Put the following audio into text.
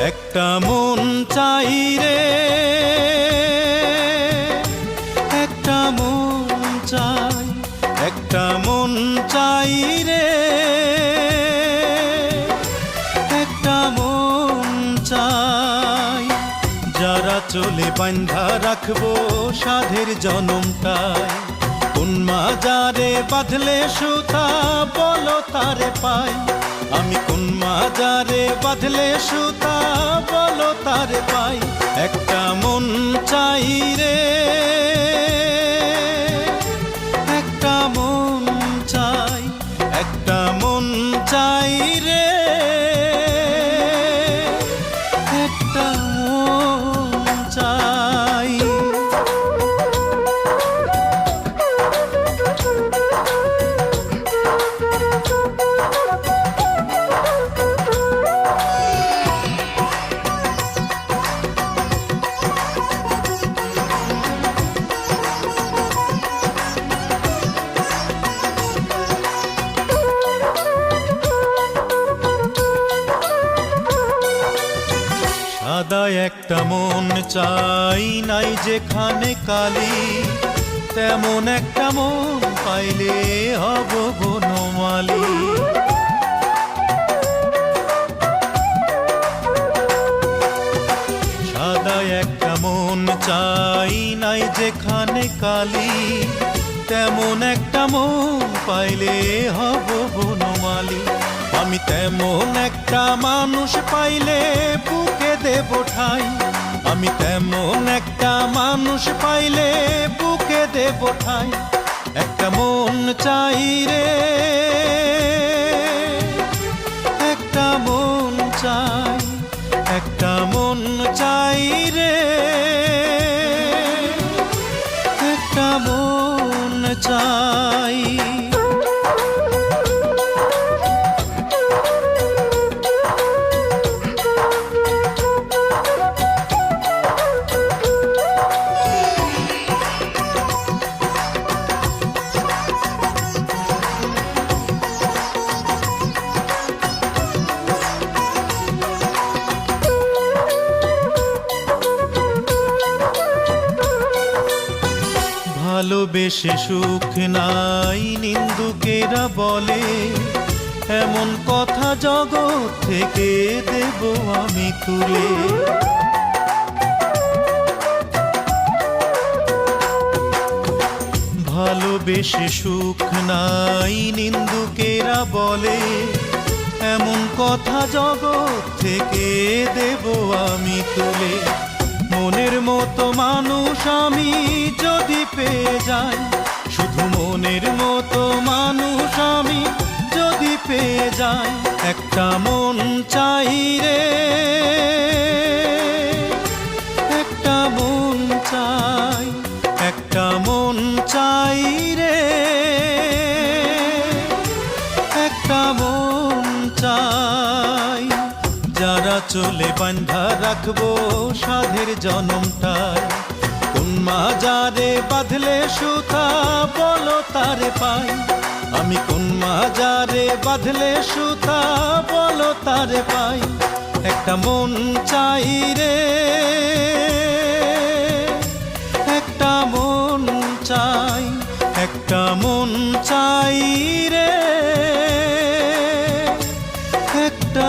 একটা মন চাই রে। একটা মন চাই, একটা মন চাই রে। একটা মন চাই, যারা চলে বান্ধা রাখব সাধের জনমটাই কোন মাজারে বাঁধলে সুতা বলো তারে পাই। আমি কোন মাজারে বাঁধলে সুতা বলো তারে পাই। একটা মন চাই রে। একটা মন চাই, একটা মন চাই একটা মন চাই নাই যেখানে কালি, তেমন একটা মন পাইলে হব বনমালী। সাদা একটা মন চাই নাই যেখানে কালি, তেমন একটা মন পাইলে হব বনমালী। আমি তেমন একটা মানুষ পাইলে বুকে দেব ঠাই। আমি তেমন একটা মানুষ পাইলে বুকে দেব ঠাই। একটা মন চাই রে, একটা মন চাই, একটা মন চাই রে। একটা মন চাই। ভালোবেসে সুখ নাই নিন্দুকেরা বলে। এমন কথা জগৎ থেকে দেব আমি তুলে। ভালোবেসে সুখ নাই নিন্দুকেরা বলে। এমন কথা জগৎ থেকে দেব আমি তুলে। মনের মতো মানুষ আমি যদি পেয়ে যাই, শুধু মনের মতো মানুষ আমি যদি পেয়ে যাই, একটা মন চাই রে। একটা মন চাই, একটা মন চাই রে। একটা মন চাই। যারা চলে বান্ধা রাখব সাধের জনমটাই কোন মাজারে বাঁধলে সুতা, বলো তারে পাই। আমি কোন মাজারে বাঁধলে সুতা, বলো তারে পাই। একটা মন চাই রে, একটা মন চাই, একটা মন চাই রে, একটা